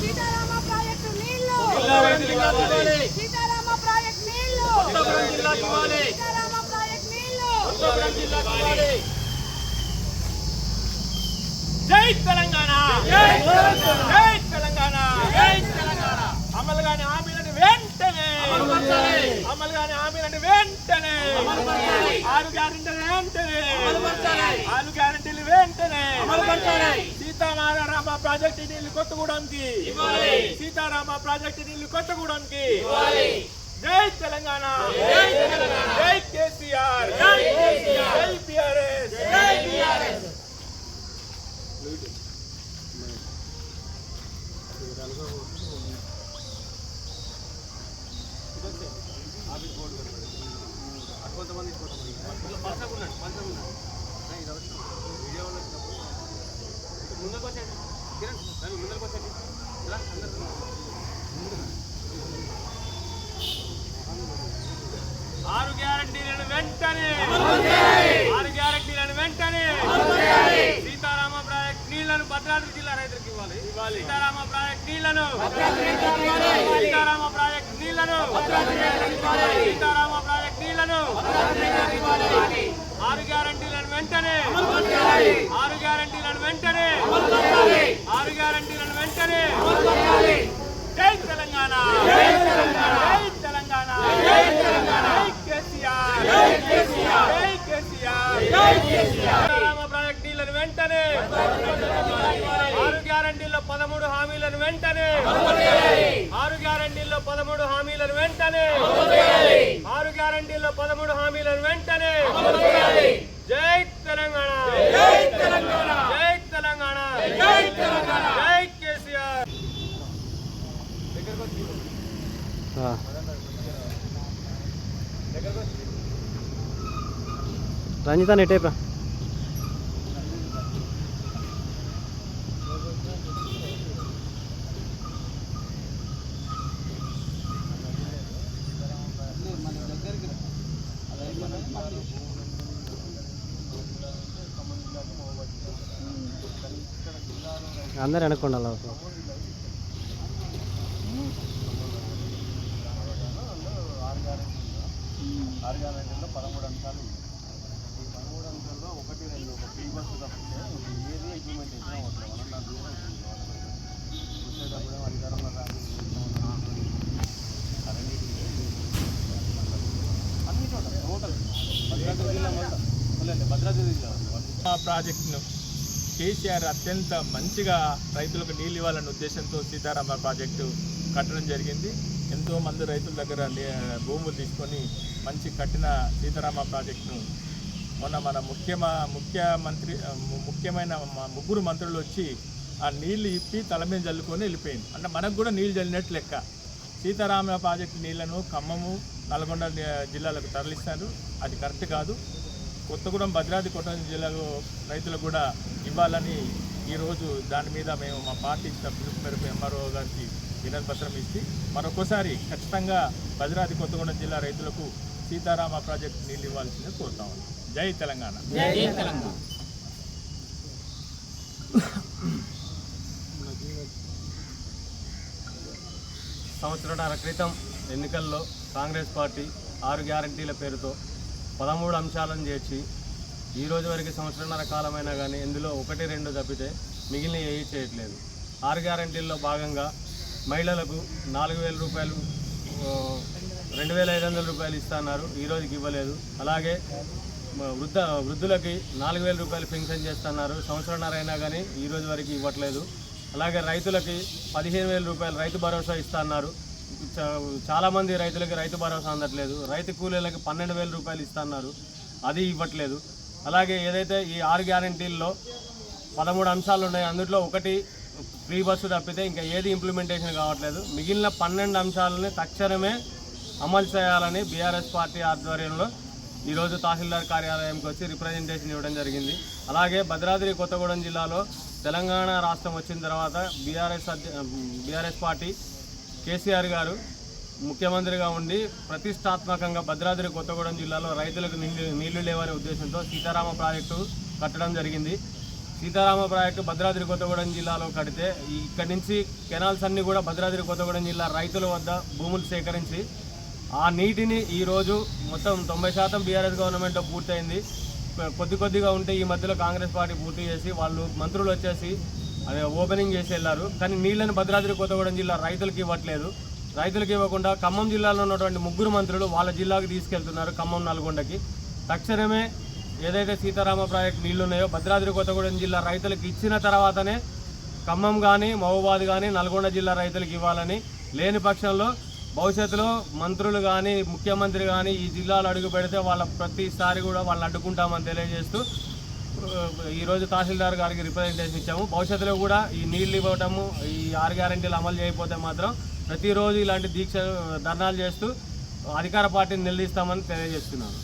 Sitarama project నీళ్ళు జిల్లాకు జిల్లాకు ఇవ్వాలి సీతారామ ప్రాజెక్టు నీళ్ళు కొత్తగూడెం జిల్లాకు ఇవ్వాలి జై తెలంగాణ! జై తెలంగాణ! జై తెలంగాణ! అమలు కాని హామీలను వెంటనే! అమలు కాని హామీలను వెంటనే! ఆరు గ్యారెంటీలు వెంటనే! ఆరు గ్యారెంటీలు వెంటనే! సీతారామ ప్రాజెక్టు నీళ్ళు కొత్తగూడానికి సీతారామ ప్రాజెక్టు నీళ్ళు తెలంగాణ జై తెలంగాణ జై కేసీఆర్ జై కేసీఆర్ జై బీఆర్ఎస్ జై బీఆర్ఎస్ ఆరు గ్యారంటీలను వెంటనే. ఆరు గ్యారంటీలను వెంటనే. సీతారామ ప్రాజెక్ట్ నీళ్ళను భద్రాద్రి జిల్లా రైతులకు ఇవ్వాలి. సీతారామ ప్రాజెక్ట్ నీళ్ళను సీతారామ ప్రాజెక్ట్ సీతారామ ప్రాజెక్ట్ నీళ్ళను ఆరు గ్యారంటీలను వెంటనే ఆరు గ్యారంటీలను వెంటనే ఆరు గ్యారంటీలను వెంటనే జై తెలంగాణ జై తెలంగాణ జై తెలంగాణ జై కేసీఆర్ జై కేసీఆర్ జై కేసీఆర్ జై కేసీఆర్ సీతారామ ప్రాజెక్ట్ నీళ్ళను వెంటనే ఆరు గ్యారంటీల్లో పదమూడు హామీలను వెంటనే ఆరు గ్యారంటీల్లో పదమూడు హామీ హామీలను వెంటనే ఆరు గ్యారంటీల్లో పదమూడు హామీలను వెంటనే జై తెలంగాణ. జై తెలంగాణ. జై తెలంగాణ జై తెలంగాణ జై కేసీఆర్ రంజితా నెట్టేపా అందరు వెనక్కుండాలి ఆరు గ్యారెంటీలో పదమూడు అంశాలు ఈ పదమూడు అంశాల్లో ఒకటి రెండు ఒక ఫ్రీ బస్సు తప్పితే ఏది ఇంప్లిమెంటేషన్ అవ్వట్లేదు వన్ అండ్ హాఫ్ ఇయర్ వచ్చేటప్పుడు అధికారంలో రాని అన్ని చోట్ల టోటల్ భద్రాద్రి జిల్లా మొత్తం మళ్ళీ భద్రాద్రి జిల్లా ఆ ప్రాజెక్టును కేసీఆర్ అత్యంత మంచిగా రైతులకు నీళ్ళు ఇవ్వాలనే ఉద్దేశంతో సీతారామ ప్రాజెక్టు కట్టడం జరిగింది. ఎంతో మంది రైతుల దగ్గర భూములు తీసుకొని మంచి కట్టిన సీతారామ ప్రాజెక్టును మొన్న మన ముఖ్యమ ముఖ్యమంత్రి ముఖ్యమైన ముగ్గురు మంత్రులు వచ్చి ఆ నీళ్ళు ఇప్పి తల మీద జల్లుకొని వెళ్ళిపోయింది. అంటే మనకు కూడా నీళ్ళు చల్లినట్టు లెక్క. సీతారామ ప్రాజెక్టు నీళ్ళను ఖమ్మము నల్గొండ జిల్లాలకు తరలిస్తారు. అది కరెక్ట్ కాదు. కొత్తగూడెం భద్రాద్రి కొట్టం జిల్లాలో రైతులకు కూడా ఇవ్వాలని ఈరోజు దాని మీద మేము మా పార్టీ ఇచ్చిన పిలుపు మేరకు ఎంఆర్ఓ గారికి వినతి పత్రం ఇచ్చి మరొకసారి ఖచ్చితంగా భద్రాద్రి కొత్తగూడెం జిల్లా రైతులకు సీతారామ ప్రాజెక్టు నీళ్ళు ఇవ్వాల్సిందే కోరుతాం జై తెలంగాణ. జై తెలంగాణ. సంవత్సరాల క్రితం ఎన్నికల్లో కాంగ్రెస్ పార్టీ ఆరు గ్యారంటీల పేరుతో పదమూడు అంశాలను చేర్చి ఈ రోజు వరకు సంవత్సరంన్నర కాలమైనా కానీ ఇందులో ఒకటి రెండు తప్పితే మిగిలిన ఏవి చేయట్లేదు. ఆరు గ్యారంటీల్లో భాగంగా మహిళలకు నాలుగు వేల రూపాయలు రెండు వేల ఐదు వందల రూపాయలు ఇస్తున్నారు ఈ రోజుకి ఇవ్వలేదు. అలాగే వృద్ధ వృద్ధులకి నాలుగు వేల రూపాయలు పెన్షన్ చేస్తున్నారు సంవత్సరంన్నర అయినా కానీ ఈ రోజు వరకు ఇవ్వట్లేదు. అలాగే రైతులకి పదిహేను వేల రూపాయలు రైతు భరోసా ఇస్తున్నారు చాలామంది రైతులకి రైతు భరోసా అందట్లేదు. రైతు కూలీలకి పన్నెండు వేల రూపాయలు ఇస్తున్నారు. అది ఇవ్వట్లేదు. అలాగే ఏదైతే ఈ ఆరు గ్యారంటీల్లో పదమూడు అంశాలు ఉన్నాయి అందులో ఒకటి ఫ్రీ బస్సు తప్పితే ఇంకా ఏది ఇంప్లిమెంటేషన్ కావట్లేదు. మిగిలిన పన్నెండు అంశాలని తక్షణమే అమలు చేయాలని బీఆర్ఎస్ పార్టీ ఆధ్వర్యంలో ఈరోజు తహసీల్దార్ కార్యాలయంకి వచ్చి రిప్రజెంటేషన్ ఇవ్వడం జరిగింది. అలాగే భద్రాద్రి కొత్తగూడెం జిల్లాలో తెలంగాణ రాష్ట్రం వచ్చిన తర్వాత బీఆర్ఎస్ బీఆర్ఎస్ పార్టీ కేసీఆర్ గారు ముఖ్యమంత్రిగా ఉండి ప్రతిష్టాత్మకంగా భద్రాద్రి కొత్తగూడెం జిల్లాలో రైతులకు నీళ్ళు నీళ్ళు లేవనే ఉద్దేశంతో సీతారామ ప్రాజెక్టు కట్టడం జరిగింది. సీతారామ ప్రాజెక్టు భద్రాద్రి కొత్తగూడెం జిల్లాలో కడితే ఇక్కడి నుంచి కెనాల్స్ అన్నీ కూడా భద్రాద్రి కొత్తగూడెం జిల్లా రైతుల వద్ద భూములు సేకరించి ఆ నీటిని ఈరోజు మొత్తం తొంభై శాతం బీఆర్ఎస్ గవర్నమెంట్లో పూర్తయింది. కొద్ది కొద్దిగా ఉంటే ఈ మధ్యలో కాంగ్రెస్ పార్టీ పూర్తి చేసి వాళ్ళు మంత్రులు వచ్చేసి అదే ఓపెనింగ్ చేసి వెళ్ళారు. కానీ నీళ్ళను భద్రాద్రి కొత్తగూడెం జిల్లా రైతులకు ఇవ్వట్లేదు. రైతులకు ఇవ్వకుండా ఖమ్మం జిల్లాలో ఉన్నటువంటి ముగ్గురు మంత్రులు వాళ్ళ జిల్లాకు తీసుకెళ్తున్నారు ఖమ్మం నల్గొండకి. తక్షణమే ఏదైతే సీతారామ ప్రాజెక్ట్ నీళ్ళు ఉన్నాయో భద్రాద్రి కొత్తగూడెం జిల్లా రైతులకు ఇచ్చిన తర్వాతనే ఖమ్మం కానీ మహబూబాద్ కానీ నల్గొండ జిల్లా రైతులకు ఇవ్వాలని లేని పక్షంలో భవిష్యత్తులో మంత్రులు కానీ ముఖ్యమంత్రి కానీ ఈ జిల్లాలో అడుగు పెడితే వాళ్ళ ప్రతిసారి కూడా వాళ్ళని అడ్డుకుంటామని తెలియజేస్తూ ఈరోజు తహసీల్దార్ గారికి రిప్రజెంటేషన్ ఇచ్చాము. భవిష్యత్తులో కూడా ఈ నీళ్ళు ఇవ్వటము ఈ ఆరు గ్యారెంటీలు అమలు చేయకపోతే మాత్రం ప్రతిరోజు ఇలాంటి దీక్ష ధర్నాలు చేస్తూ అధికార పార్టీని నిలదీస్తామని తెలియజేస్తున్నాను.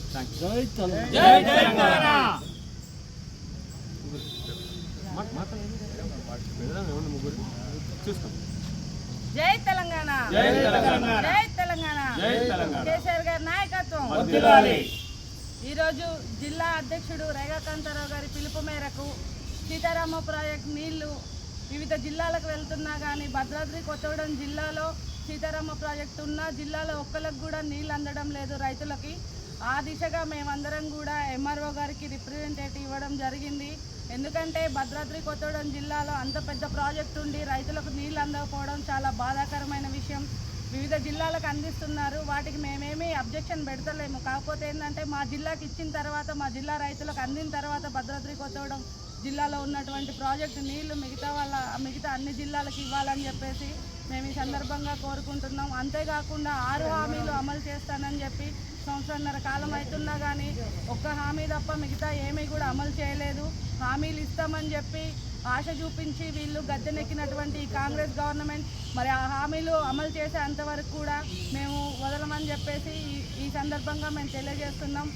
చూస్తాం. జై తెలంగాణ. జై తెలంగాణ. జై తెలంగాణ. జై తెలంగాణ. కేసీఆర్ గారి నాయకత్వం. ఈరోజు జిల్లా అధ్యక్షుడు రేఖాకాంతారావు గారి పిలుపు మేరకు సీతారామ ప్రాజెక్ట్ నీళ్ళు వివిధ జిల్లాలకు వెళ్తున్నా కానీ భద్రాద్రి కొత్తగూడెం జిల్లాలో సీతారామ ప్రాజెక్టు ఉన్న జిల్లాలో ఒక్కరికి కూడా నీళ్ళు అందడం లేదు రైతులకి. ఆ దిశగా మేమందరం కూడా ఎంఆర్ఓ గారికి రిప్రజెంటేటివ్ ఇవ్వడం జరిగింది. ఎందుకంటే భద్రాద్రి కొత్తగూడెం జిల్లాలో అంత పెద్ద ప్రాజెక్ట్ ఉండి రైతులకు నీళ్ళు అందకపోవడం చాలా బాధాకరమైన విషయం. వివిధ జిల్లాలకు అందిస్తున్నారు. వాటికి మేమేమీ అబ్జెక్షన్ పెడతలేము. కాకపోతే ఏంటంటే మా జిల్లాకి ఇచ్చిన తర్వాత మా జిల్లా రైతులకు అందిన తర్వాత భద్రాద్రి కొత్తగూడెం జిల్లాలో ఉన్నటువంటి ప్రాజెక్టు నీళ్ళు మిగతా వాళ్ళ మిగతా అన్ని జిల్లాలకు ఇవ్వాలని చెప్పేసి మేము ఈ సందర్భంగా కోరుకుంటున్నాం. అంతేకాకుండా ఆరు హామీలు అమలు చేస్తానని చెప్పి సంవత్సరంన్నర కాలం అవుతున్నా కానీ ఒక్క హామీ తప్ప మిగతా ఏమీ కూడా అమలు చేయలేదు. హామీలు ఇస్తామని చెప్పి ఆశ చూపించి వీళ్ళు గద్దెనెక్కినటువంటి కాంగ్రెస్ గవర్నమెంట్ మరి ఆ హామీలు అమలు చేసేంతవరకు కూడా మేము వదలమని చెప్పేసి ఈ- ఈ సందర్భంగా మేము తెలియజేస్తున్నాం.